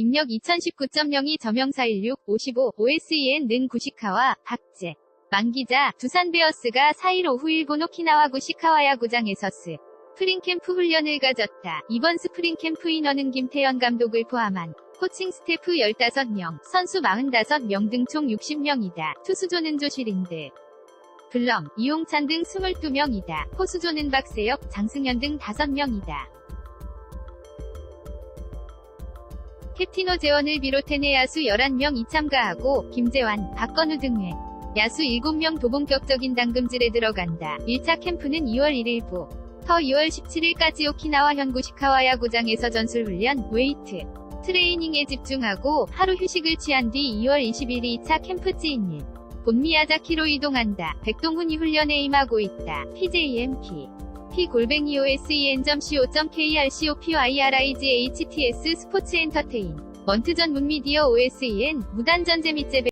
입력 2019.02 저명사16 55 OSEN 는 구시카와 박재 만기자 두산 베어스가 4일 오후 일본 오키나와 구 시카와 야구장에서 스 프링캠프 훈련을 가졌다. 이번 스프링캠프 인원은 김태현 감독을 포함한 코칭 스태프 15명, 선수 45명 등 총 60명이다. 투수조는 조실인드, 블럼, 이용찬 등 22명이다. 포수조는 박세혁, 장승현 등 5명이다. 캡틴 오재원을 비롯해 내야수 11명이 참가하고 김재환, 박건우 등의 야수 7명 도본격적인 당금질에 들어간다. 1차 캠프는 2월 1일 부 터 2월 17일까지 오키나와 현구 시카와 야구장에서 전술훈련, 웨이트, 트레이닝에 집중하고 하루 휴식을 취한 뒤 2월 20일 2차 캠프 찌인일 본 미야자키로 이동한다. 백동훈이 훈련에 임하고 있다. PJMP P-골뱅이 OSEN.co.krcopyrights 스포츠 엔터테인. 먼트전 문미디어 OSEN 무단전재 및 재배